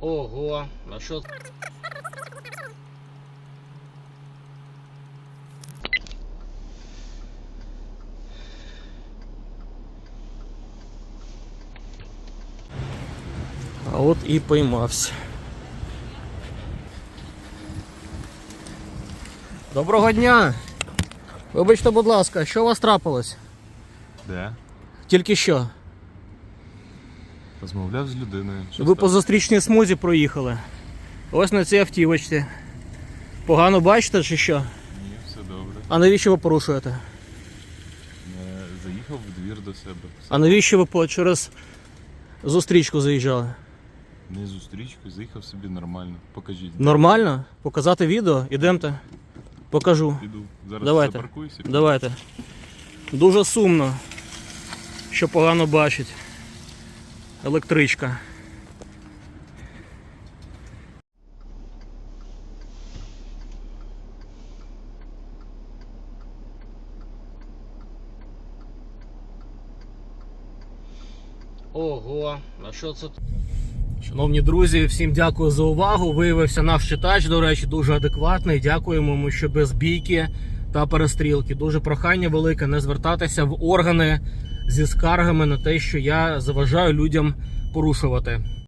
Ого, а що? А от і поймався. Доброго дня! Вибачте, будь ласка, що у вас трапилось? Де? Тільки що? Розмовляв з людиною. Що Ви по зустрічній смузі проїхали. Ось на цій автівочці. Погано бачите чи що? Ні, все добре. А навіщо ви порушуєте? Е, Заїхав в двір до себе. Все. А навіщо ви по через зустрічку заїжджали? Не зустрічку, заїхав собі нормально. Покажіть. Нормально? Показати відео? Ідемте. Покажу. Піду. Зараз Давайте. запаркуюся. Давайте. Дуже сумно, що погано бачить. Електричка. Ого, а що це? Шановні друзі, всім дякую за увагу. Виявився наш читач, до речі, дуже адекватний. Дякуємо йому, що без бійки та перестрілки. Дуже прохання велике не звертатися в органи зі скаргами на те, що я заважаю людям порушувати.